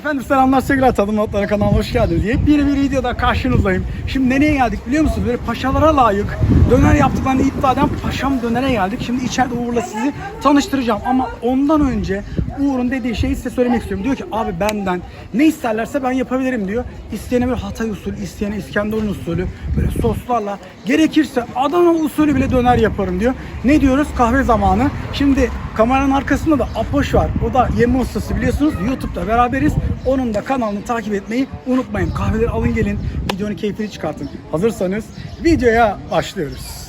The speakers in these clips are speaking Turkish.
Efendim selamlar sevgiler tadım notları kanalına hoş geldiniz. Yepyeni bir videoda karşınızdayım. Şimdi nereye geldik biliyor musunuz? Böyle paşalara layık döner yaptıklarını iddia eden Paşam Döner'e geldik. Şimdi içeride Uğur'la sizi tanıştıracağım. Ama ondan önce Uğur'un dediği şeyi size söylemek istiyorum. Diyor ki abi benden ne isterlerse ben yapabilirim diyor. İsteyene böyle Hatay usulü, isteyene İskenderun usulü böyle soslarla gerekirse Adana usulü bile döner yaparım diyor. Ne diyoruz? Kahve zamanı. Şimdi kameranın arkasında da Apoş var. O da yeme ustası biliyorsunuz. YouTube'da beraberiz. Onun da kanalını takip etmeyi unutmayın. Kahveleri alın gelin. Videonun keyfini çıkartın. Hazırsanız videoya başlıyoruz.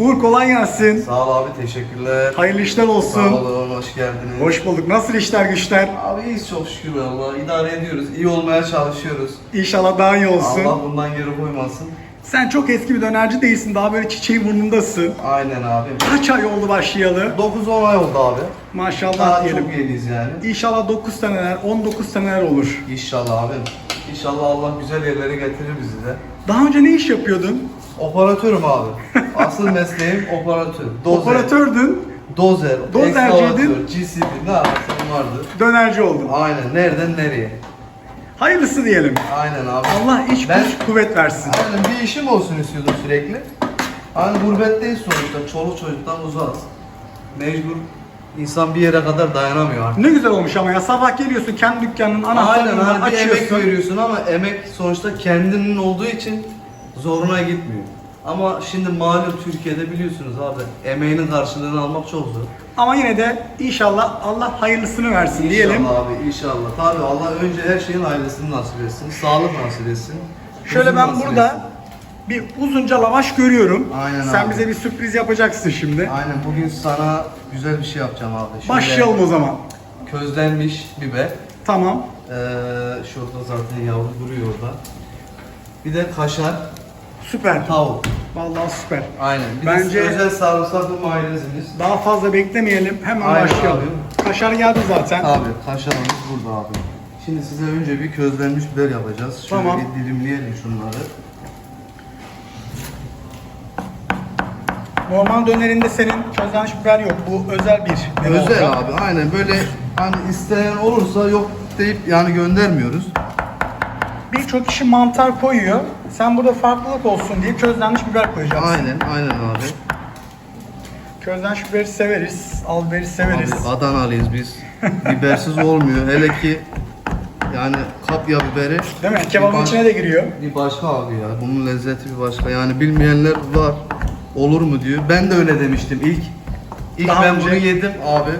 Uğur kolay gelsin. Sağ ol abi teşekkürler. Hayırlı işler Sağ olsun. olun hoş geldiniz. Hoş bulduk. Nasıl işler güçler? Abi iyiyiz çok şükür valla idare ediyoruz. İyi olmaya çalışıyoruz. İnşallah daha iyi olsun. Allah bundan geri koymasın. Sen çok eski bir dönerci değilsin. Daha böyle çiçeği burnundasın. Aynen abi. Kaç ay oldu başlayalı? 9-10 ay oldu abi. Maşallah Daha diyelim. çok yeniyiz yani. İnşallah 9 seneler, 19 seneler olur. İnşallah abi. İnşallah Allah güzel yerlere getirir bizi de. Daha önce ne iş yapıyordun? Operatörüm abi. Asıl mesleğim operatör. Dozer. Operatördün, Dozer. Dozerciydin. ekskavatör, GCB ne yaparsan vardı. dönerci oldun. Aynen. Nereden nereye? Hayırlısı diyelim. Aynen abi. Allah iş Ben- güç kuvvet versin. Aynen bir işim olsun istiyordum sürekli. Hani gurbetteyiz sonuçta, çoluk çocuktan uzağız. Mecbur insan bir yere kadar dayanamıyor artık. Ne güzel olmuş ama ya sabah geliyorsun kendi dükkanının Aynen anahtarını bir emek açıyorsun. veriyorsun ama emek sonuçta kendinin olduğu için zoruna gitmiyor. Ama şimdi malum Türkiye'de biliyorsunuz abi emeğinin karşılığını almak çok zor. Ama yine de inşallah Allah hayırlısını versin diyelim. İnşallah abi inşallah. Tabii Allah önce her şeyin hayırlısını nasip etsin. Sağlık nasip etsin. Şöyle huzur ben nasip burada etsin. bir uzunca lavaş görüyorum. Aynen Sen abi. bize bir sürpriz yapacaksın şimdi. Aynen bugün sana güzel bir şey yapacağım abi. Şöyle Başlayalım o zaman. Közlenmiş biber. Tamam. Ee, şurada zaten yavru duruyor orada. Bir de kaşar, Süper. tavuk. Vallahi süper. Aynen. Bir Bence- özel sarımsaklı mayonezimiz. Daha fazla beklemeyelim. Hemen Aynen başlayalım. Kaşar geldi zaten. Abi kaşarımız burada abi. Şimdi size önce bir közlenmiş biber yapacağız. Şöyle Tamam. bir dilimleyelim şunları. Normal dönerinde senin közlenmiş biber yok. Bu özel bir Özel olacak. abi aynen böyle hani isteyen olursa yok deyip yani göndermiyoruz. Birçok kişi mantar koyuyor. Sen burada farklılık olsun diye közlenmiş biber koyacaksın. Aynen aynen abi. Közlenmiş biberi severiz. Al biberi severiz. Abi Adanalıyız biz. Bibersiz olmuyor. Hele ki yani kapya biberi. Değil mi? Kebabın baş- içine de giriyor. Bir başka abi ya. Bunun lezzeti bir başka. Yani bilmeyenler var. Olur mu diyor. Ben de öyle demiştim ilk. İlk Daha ben önce- bunu yedim abi.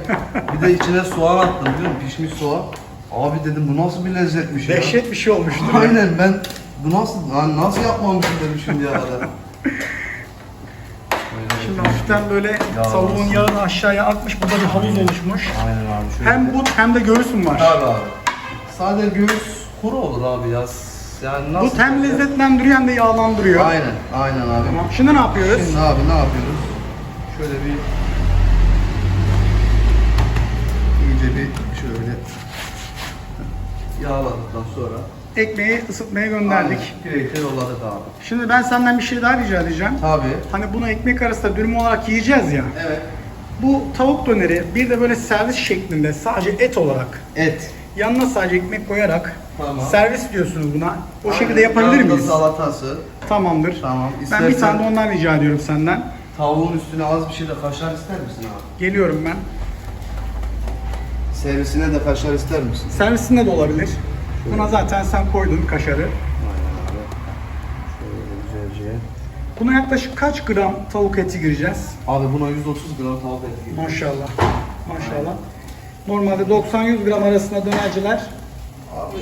Bir de içine soğan attım biliyor musun? Pişmiş soğan. Abi dedim bu nasıl bir lezzetmiş ya. Dehşet bir şey olmuştur. ya. Aynen ben bu nasıl lan nasıl yapmamışım dedim şimdiye kadar. Şimdi hafiften böyle olsun. yağını aşağıya atmış. Burada bir havuz oluşmuş. Aynen abi şöyle. Hem but hem de göğüs mü var? Tabii abi. Sadece göğüs kuru olur abi ya. Yani nasıl? But hem lezzetlendiriyor hem de yağlandırıyor. Aynen, aynen abi. Tamam. Şimdi ne yapıyoruz? Şimdi abi ne yapıyoruz? Şöyle bir Ekmeği ısıtmaya gönderdik. Pireyi yolladık abi. Şimdi ben senden bir şey daha rica edeceğim. Tabii. Hani bunu ekmek arasında dürüm olarak yiyeceğiz ya. Evet. Bu tavuk döneri bir de böyle servis şeklinde sadece et olarak Et. yanına sadece ekmek koyarak Tamam. servis diyorsunuz buna. O Aynen. şekilde yapabilir Yanında miyiz? salatası. Tamamdır. Tamam. Ben bir İstersen- tane de ondan rica ediyorum senden. Tavuğun üstüne az bir şey de kaşar ister misin abi? Geliyorum ben. Servisine de kaşar ister misin? Servisinde de olabilir. Buna zaten sen koydun kaşarı. Aynen güzelce. Buna yaklaşık kaç gram tavuk eti gireceğiz? Abi buna 130 gram tavuk eti giriyor. Maşallah. Maşallah. Normalde 90-100 gram arasında dönerciler Abi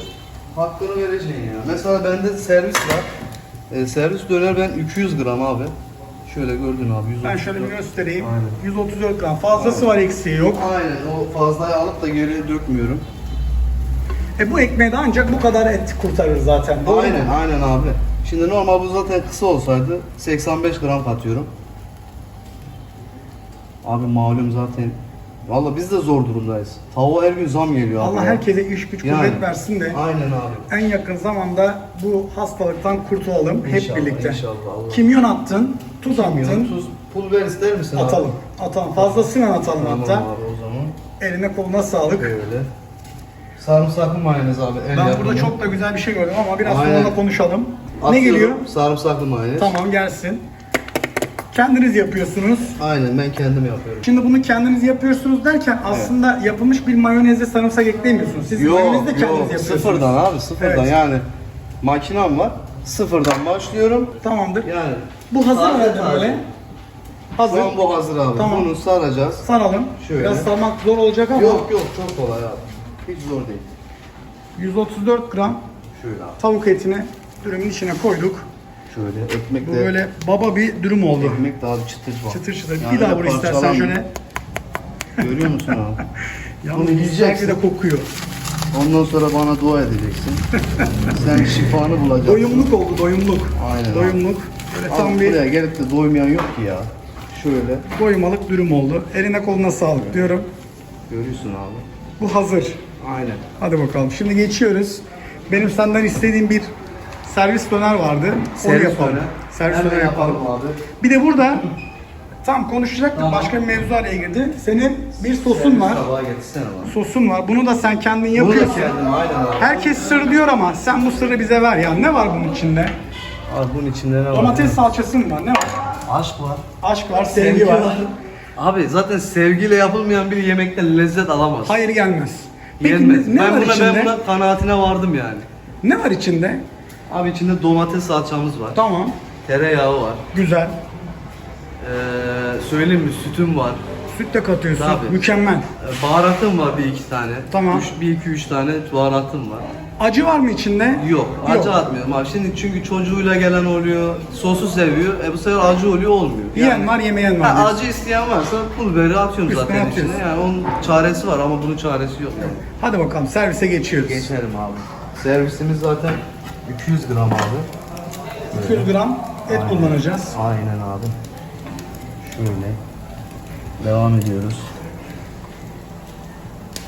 hakkını vereceksin ya. Mesela bende servis var. E, servis döner ben 200 gram abi. Şöyle gördün abi 130 ben şöyle bir göstereyim. Aynen. 134 gram. Fazlası var eksiği yok. Aynen o fazlayı alıp da geri dökmüyorum. E bu ekmeğe de ancak bu kadar et kurtarır zaten. Doğru mu? Aynen aynen abi. Şimdi normal bu zaten kısa olsaydı 85 gram katıyorum. Abi malum zaten Valla biz de zor durumdayız. Tavuğa her gün zam geliyor abi. Allah herkese iş güç Yani. kuvvet versin de Aynen abi. en yakın zamanda bu hastalıktan kurtulalım hep İnşallah, birlikte. inşallah, Allah. Kimyon attın, tuz attın, Kimyon, tuz, pul biber ister misin abi? atalım. Atalım. Fazlasıyla atalım Tamam hatta. abi o zaman. Eline koluna sağlık. Böyle. Sarımsaklı mayonez abi. El Ben yapımı. burada çok da güzel bir şey gördüm ama biraz Aynen. sonra da konuşalım. Ne Atıyorum, geliyor? Sarımsaklı mayonez. Tamam gelsin. Kendiniz yapıyorsunuz. Aynen ben kendim yapıyorum. Şimdi bunu kendiniz yapıyorsunuz derken aslında yapılmış bir mayonezle sarımsak eklemiyorsunuz. Siz mayonezi de kendiniz yapıyorsunuz. sıfırdan abi sıfırdan Evet. yani makinem var. Sıfırdan başlıyorum. Tamamdır. Yani Bu hazır mı böyle? Hazır. An bu hazır abi. Tamam. Bunu saracağız. Saralım. Şöyle. Biraz sarmak zor olacak ama Yok yok çok kolay abi. Hiç zor değil. 134 gram Şöyle abi. tavuk etini dürümün içine koyduk. Şöyle ekmek Bu böyle baba bir dürüm oldu. ekmek daha bir çıtır var. Çıtır çıtır. Yani bir daha vur öyle istersen parçalanmıyor. şöyle. Görüyor musun abi? Yalnız Bunu yiyeceksin. güzel de kokuyor. Ondan sonra bana dua edeceksin. Sen şifanı bulacaksın. Doyumluk oldu doyumluk. Aynen abi. Doyumluk. Böyle Abi tam bir buraya gelip de doymayan yok ki ya. Şöyle doymalık dürüm oldu. Eline koluna sağlık diyorum. görüyorsun abi. Bu hazır. Aynen. Hadi bakalım. Şimdi geçiyoruz. Benim senden istediğim bir servis döner vardı. Onu yapalım. döner. Servis Hemen döner yapalım. abi. Bir de burada tam konuşacaktık. Tamam. Başka bir mevzu araya girdi. Senin bir sosun var. Tabağa getirsene bana. Sosun var. Bunu da sen kendin Bunu da yapıyorsun. kendim aynen abi. Herkes sır diyor ama sen bu sırrı bize ver ya. Ne var bunun içinde? Abi bunun içinde ne var? Domates salçası mı var? Ne var? Aşk var. Aşk var, sevgi, var. Abi zaten sevgiyle yapılmayan bir yemekten lezzet alamaz. Hayır gelmez. Peki Yenmez. ne, ne ben var buna içinde? ben buna kanaatine vardım yani. Ne var içinde? Abi içinde domates salçamız var. Tamam. Tereyağı var. Güzel. Ee, söyleyeyim mi sütüm var. Süt de katıyorsun. Tabii. Mükemmel. Ee, baharatım var bir iki tane. Tamam. Üç, bir iki üç tane baharatım var. Acı var mı içinde? Yok, acı atmıyorum abi. Şimdi çünkü çocuğuyla gelen oluyor, sosu seviyor. E bu sefer acı oluyor, olmuyor. Yiyen var, yemeyen var. Ha, diyorsun. acı isteyen varsa pul biberi atıyorum Üstüne zaten atıyorsun. içine. Yani onun çaresi var ama bunun çaresi yok. Yani. Hadi bakalım servise geçiyoruz. Geçelim abi. Servisimiz zaten 200 gram abi. 200 gram et kullanacağız. Aynen abi. Şöyle. Devam ediyoruz.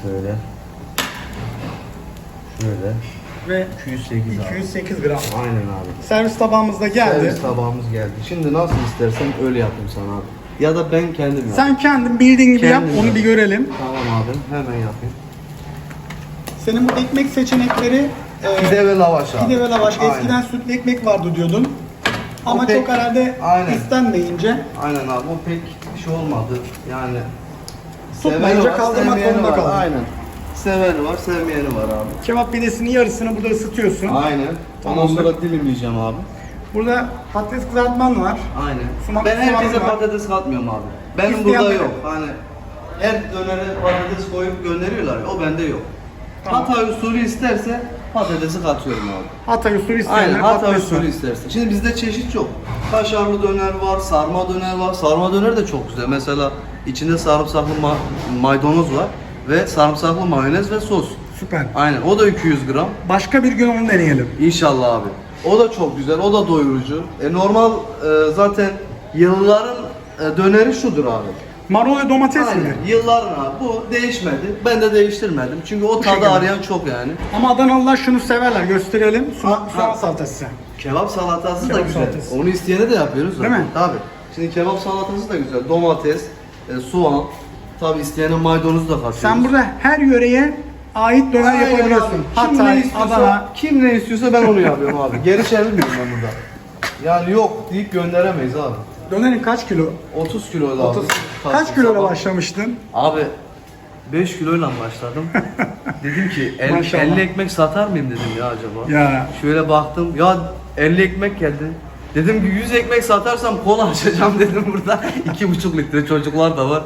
Şöyle. Şöyle. Ve 208 abi. 208 gram. Aynen abi. Servis tabağımız da geldi. Servis tabağımız geldi. Şimdi nasıl istersen öyle yapayım sana abi. Ya da ben kendim yapayım. Sen kendin bildiğin gibi yap, Kendim onu yap. bir görelim. Tamam abi hemen yapayım. Senin bu ekmek seçenekleri e, Pide ve lavaş abi. pide ve lavaş. Aynen. Eskiden sütlü ekmek vardı diyordun. Ama pek- çok herhalde Aynen. istenmeyince Aynen abi o pek şey olmadı. Yani Tutmayınca seveni var, kaldırmak sevmeyeni zorunda var. kaldın. Aynen. Seveni var, sevmeyeni var abi. kebap pidesinin yarısını burada ısıtıyorsun. Aynen. Ondan Tamamdır. sonra dilimleyeceğim abi. Burada patates kızartman var. Aynen. Sumak- ben herkese sumak var. patates katmıyorum abi. Benim İsteyen burada böyle. yok. Hani her dönere patates koyup gönderiyorlar. ya, O bende yok. Tamam. Hatay usulü isterse patatesi katıyorum abi. Hatay usulü isteyenler Aynen Hatay patates var. usulü isterse. Şimdi bizde çeşit çok. Kaşarlı döner var, sarma döner var. Sarma döner de çok güzel. Mesela içinde sarımsaklı ma- maydanoz var ve sarımsaklı mayonez ve sos. Süper. Aynen o da 200 gram. Başka bir gün onu deneyelim. İnşallah abi. O da çok güzel, o da doyurucu. E, normal e, zaten yılların e, döneri şudur abi. Marul ve domates Aynen. mi? Yılların abi. Bu değişmedi. Ben de değiştirmedim. Çünkü o tadı şekilde. arayan çok yani. Ama Adanalılar şunu severler. Gösterelim. Ha, salatası. Kebap salatası da Kebap güzel. salatası. Onu isteyene de yapıyoruz zaten. Değil mi? Tabii. Şimdi kebap salatası da güzel. Domates, e, soğan. Tabii isteyene maydanoz da katıyoruz. Sen burada her yöreye ait döner Aynen yapabiliyorsun. abi. Kim ne Hatay, istiyorsa, Adana. kim ne istiyorsa ben onu yapıyorum abi. Geri çevirmiyorum ben burada. Yani yok deyip gönderemeyiz abi. Dönerin kaç kilo? 30 kilo abi. 30. Tatlı Kaç kiloyla sabah. başlamıştın? Abi 5 kiloyla başladım. dedim ki el- Maşallah. 50 ekmek satar mıyım dedim ya acaba. Ya. Şöyle baktım ya 50 ekmek geldi. Dedim ki 100 ekmek satarsam kola açacağım dedim burada. 2,5 litre çocuklar da var.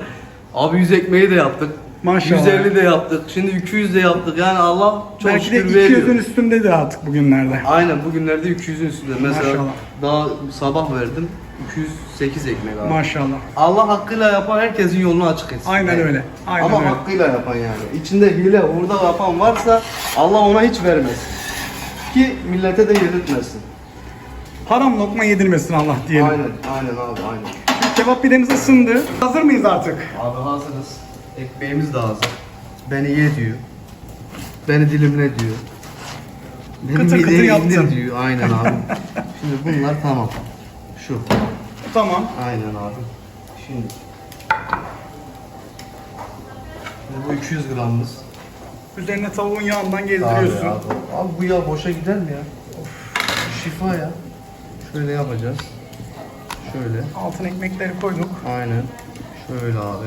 Abi 100 ekmeği de yaptık. Maşallah. 150 de yaptık. Şimdi 200 de yaptık. Yani Allah çok Belki de şükür veriyor. 200'ün üstünde de artık bugünlerde. Aynen bugünlerde 200'ün üstünde. Mesela Maşallah. daha sabah verdim 208 ekmek abi. Maşallah. Allah hakkıyla yapan herkesin yolunu açık etsin. Aynen öyle. Aynen Ama öyle. hakkıyla yapan yani. İçinde hile, hurda yapan varsa Allah ona hiç vermesin. Ki millete de yedirtmesin. Haram lokma yedirmesin Allah diyelim. Aynen, aynen abi, aynen. Kebap pidemiz ısındı. Hazır mıyız artık? Abi hazırız. Ekmeğimiz de hazır. Beni ye diyor. Beni dilimle diyor. Benim Kıtır kıtır mideye yaptın. diyor. Aynen abi. Şimdi bunlar tamam. Şu. Tamam. Aynen abi. Şimdi. Şimdi bu 200 gramımız. Üzerine tavuğun yağından Abi, gezdiriyorsun. abi, abi bu yağ boşa gider mi ya? Of, şifa ya. Şöyle yapacağız. Şöyle. Altın ekmekleri koyduk. Aynen. Şöyle abi.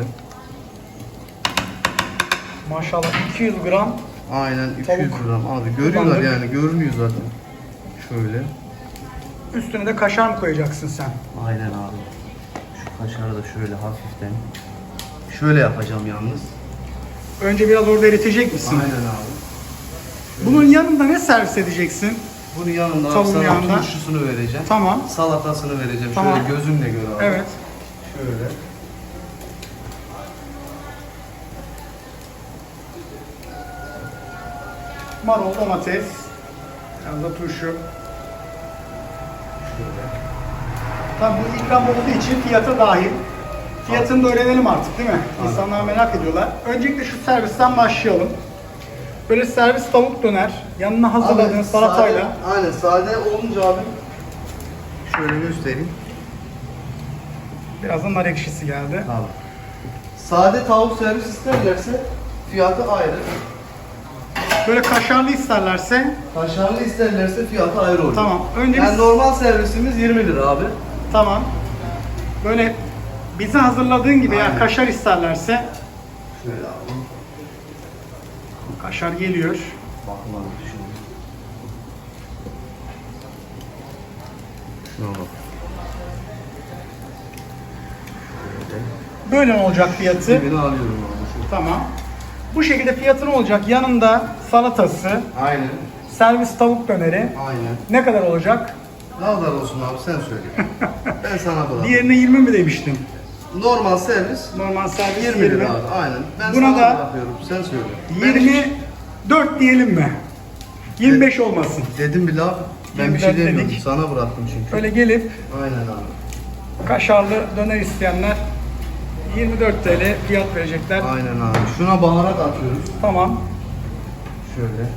Maşallah 200 gram. Aynen 200 Tavuk gram abi. Görüyorlar kullandık. yani görünüyor zaten. Şöyle. Üstüne de kaşar mı koyacaksın sen? Aynen abi. Şu kaşarı da şöyle hafiften. Şöyle yapacağım yalnız. Önce biraz orada eritecek misin? Aynen abi. Bunun yanında ne servis edeceksin? Bunun yanında Tavuğun sana yanında. turşusunu vereceğim. Tamam. Salatasını vereceğim. Tamam. Şöyle gözünle gör abi. Evet. Şöyle. Marul, domates. Biraz da turşu. Şöyle. Tabii bu ikram olduğu için fiyata dahil. Fiyatını da öğrenelim artık değil mi? İnsanlar merak ediyorlar. Öncelikle şu servisten başlayalım. Böyle servis tavuk döner. Yanına hazırladığın salatayla. Sade, aynen sade olunca abi. Şöyle göstereyim. Birazdan nar ekşisi geldi. Tamam. Sade tavuk servis isterlerse fiyatı ayrı. Böyle kaşarlı isterlerse Kaşarlı isterlerse fiyatı ayrı oluyor. Tamam, önce yani biz- normal servisimiz 20 lira abi. tamam. Böyle bize hazırladığın gibi ya kaşar isterlerse Şöyle abi. Kaşar geliyor. Bakma şimdi. Şuna bak. Böyle olacak fiyatı. Dibini alıyorum abi. Tamam. Bu şekilde fiyatı ne olacak? Yanında salatası, Aynen. servis tavuk döneri. Aynen. Ne kadar olacak? Ne kadar olsun abi sen söyle. ben sana bırakıyorum. Diğerine 20 mi demiştin? Normal servis Normal servis 20 20. lira abi. Aynen. Ben Buna sana da bırakıyorum. Sen söyle. Ben 24 diyelim mi? 25 olmasın. Dedim bile abi. Ben bir şey 24 demiyorum. dedik. Sana bıraktım çünkü. Böyle gelip Aynen abi. kaşarlı döner isteyenler 24 TL fiyat verecekler. Aynen abi. Şuna baharat atıyoruz. Tamam. Şöyle.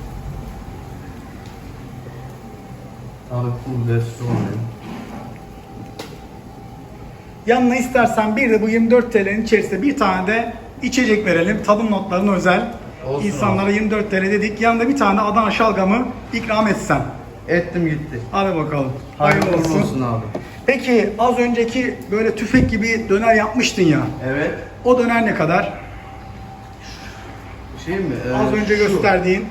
Abi pul oluyor. Yanına istersen bir de bu 24 TL'nin içerisinde bir tane de içecek verelim. Tadım notlarına özel. Olsun İnsanlara abi. 24 TL dedik. Yanında bir tane Adana şalgamı ikram etsen. Ettim gitti. Hadi bakalım. Hayırlı Hayırlı olsun. olsun abi. Peki az önceki böyle tüfek gibi döner yapmıştın ya. Evet. O döner ne kadar? Şey mi? Ee, Az önce şu. gösterdiğin.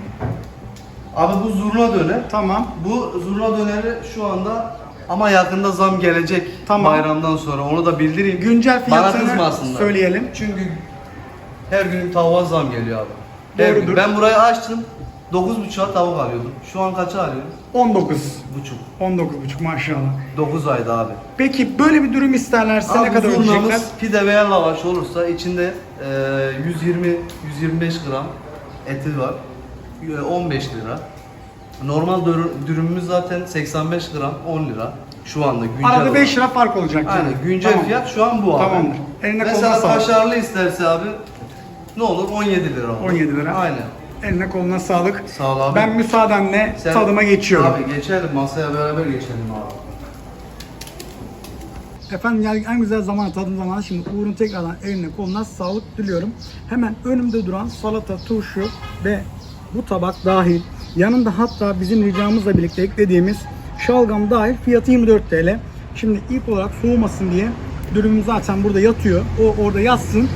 Abi bu zurna döner. Tamam. Bu zurna döneri şu anda ama yakında zam gelecek Tamam. bayramdan sonra onu da bildireyim. Güncel Bana fiyatını kızmasınlar. söyleyelim. Çünkü her gün tavuğa zam geliyor abi. Her Doğrudur. gün. Ben burayı açtım. 9.5'a tavuk alıyordum. Şu an kaça alıyorum? 19. Buçuk. 19,5 maşallah. 9 ayda abi. Peki böyle bir dürüm isterlerse ne Abi kadar zurnamız ödeyecekler? pide veya lavaş olursa içinde e, 120-125 gram eti var. E, 15 lira. Normal dürü- dürümümüz zaten 85 gram 10 lira. Şu anda güncel Arada olarak. 5 lira fark olacak. yani. Aynen güncel Tamam. fiyat şu an bu abi. Tamamdır. Eline koluna Mesela sağlık. kaşarlı isterse abi ne olur 17 lira olur. 17 lira. Aynen. Eline koluna sağlık. Sağ ol abi. Ben müsaadenle Sen- tadıma geçiyorum. Abi geçelim masaya beraber geçelim abi. Efendim yani en güzel zaman tadım zamanı şimdi Uğur'un tekrardan eline koluna sağlık diliyorum. Hemen önümde duran salata, turşu ve bu tabak dahil yanında hatta bizim ricamızla birlikte eklediğimiz şalgam dahil fiyatı 24 TL. Şimdi ilk olarak soğumasın diye dürümüm zaten burada yatıyor. O orada yatsın.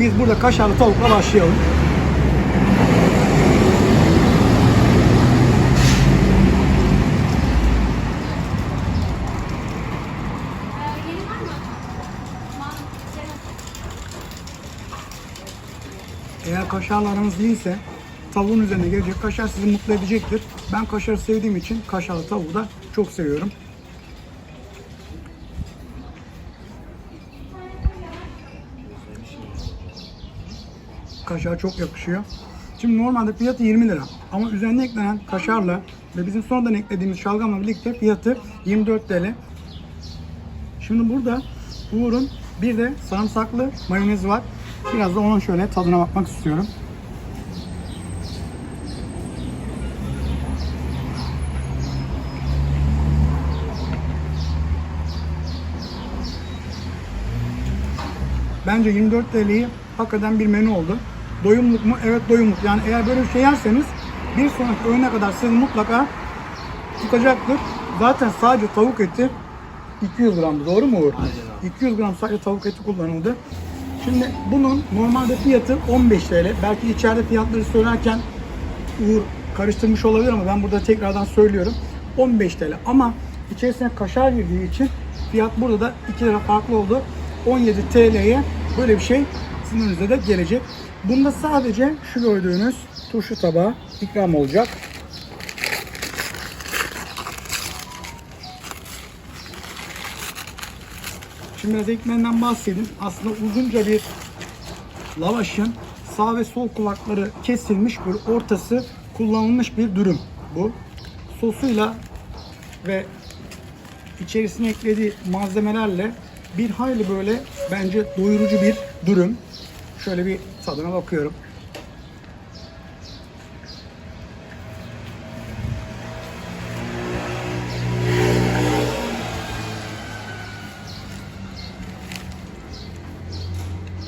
Biz burada kaşarlı tavukla başlayalım. Eğer kaşarla aranız değilse tavuğun üzerine gelecek kaşar sizi mutlu edecektir. Ben kaşarı sevdiğim için kaşarlı tavuğu da çok seviyorum. Kaşar çok yakışıyor. Şimdi normalde fiyatı 20 lira ama üzerine eklenen kaşarla ve bizim sonradan eklediğimiz şalgamla birlikte fiyatı 24 TL. Şimdi burada Uğur'un bir de sarımsaklı mayonezi var. Biraz da onun şöyle tadına bakmak istiyorum. Bence 24 TL'yi hak eden bir menü oldu. Doyumluk mu? Evet doyumluk. Yani eğer böyle bir şey yerseniz bir sonraki öğüne kadar sizi mutlaka tutacaktır. Zaten sadece tavuk eti 200 gramdı. Doğru mu Uğur? Aynen abi. 200 gram sadece tavuk eti kullanıldı. Şimdi bunun normalde fiyatı 15 TL. Belki içeride fiyatları söylerken Uğur karıştırmış olabilir ama ben burada tekrardan söylüyorum. 15 TL ama içerisine kaşar girdiği için fiyat burada da 2 lira farklı oldu. 17 TL'ye böyle bir şey sizin önünüze de gelecek. Bunda sadece şu gördüğünüz turşu tabağı ikram olacak. Şimdi biraz ekmeğinden bahsedeyim. Aslında uzunca bir lavaşın sağ ve sol kulakları kesilmiş bir ortası kullanılmış bir dürüm bu. Sosuyla ve içerisine eklediği malzemelerle bir hayli böyle bence doyurucu bir dürüm. Şöyle bir tadına bakıyorum.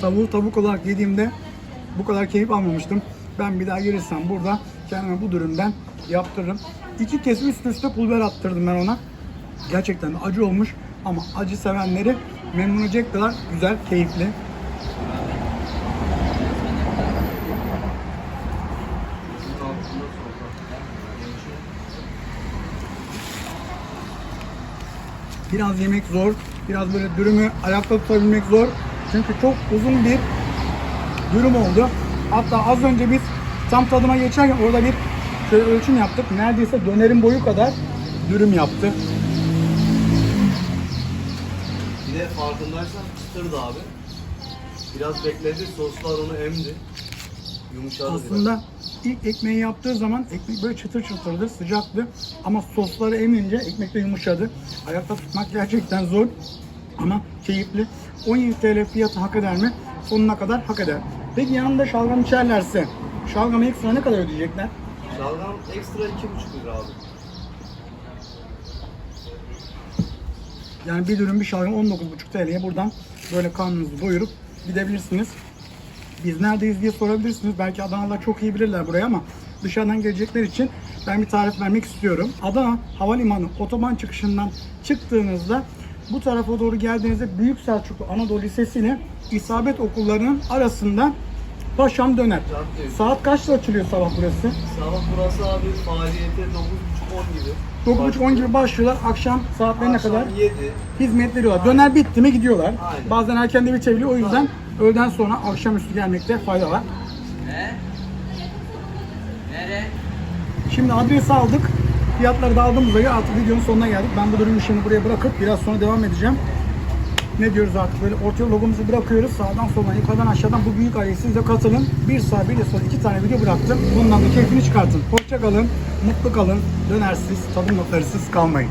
Tavuğu tavuk olarak yediğimde bu kadar keyif almamıştım. Ben bir daha gelirsem burada kendime bu dürümden yaptırırım. İki kez üst üste pul biber attırdım ben ona. Gerçekten acı olmuş ama acı sevenleri memnun edecek kadar güzel, keyifli. Biraz yemek zor, biraz böyle dürümü ayakta tutabilmek zor. Çünkü çok uzun bir dürüm oldu. Hatta az önce biz tam tadıma geçerken orada bir şöyle ölçüm yaptık. Neredeyse dönerin boyu kadar dürüm yaptı. De farkındaysan çıtırdı abi. Biraz bekledi, soslar onu emdi. Yumuşadı. Aslında ilk ekmeği yaptığı zaman ekmek böyle çıtır çıtırdı, sıcaktı. Ama sosları emince ekmek de yumuşadı. Ayakta tutmak gerçekten zor ama keyifli. 17 TL fiyatı hak eder mi? Sonuna kadar hak eder. Peki yanında şalgam içerlerse şalgamı ekstra ne kadar ödeyecekler? Şalgam ekstra 2,5 lira abi. Yani bir dürüm bir şalgam 19,5 TL'ye buradan böyle karnınızı doyurup gidebilirsiniz. Biz neredeyiz diye sorabilirsiniz. Belki Adanalılar çok iyi bilirler burayı ama dışarıdan gelecekler için ben bir tarif vermek istiyorum. Adana Havalimanı otoban çıkışından çıktığınızda bu tarafa doğru geldiğinizde Büyük Selçuklu Anadolu Lisesi ile İsabet okullarının arasında Paşam döner. Cadde. Saat kaçta açılıyor sabah burası? Sabah burası abi faaliyete 9.30-10 gibi. 9.30-10 gibi başlıyorlar. Akşam saatlerine Akşam kadar 7. hizmet veriyorlar. Döner bitti mi gidiyorlar. Aynen. Bazen erken de bitebiliyor. O yüzden öğleden sonra akşamüstü gelmekte fayda var. Şimdi adresi aldık. Fiyatları da aldığımıza göre artık videonun sonuna geldik. Ben bu dürüm işini buraya bırakıp biraz sonra devam edeceğim. Ne diyoruz artık böyle ortaya logomuzu bırakıyoruz. Sağdan soldan yukarıdan aşağıdan bu büyük aileye siz de katılın. Bir sağ bir de sol iki tane video bıraktım. Bundan da keyfini çıkartın. Hoşça kalın, mutlu kalın, dönersiz, tadım notlarısız kalmayın.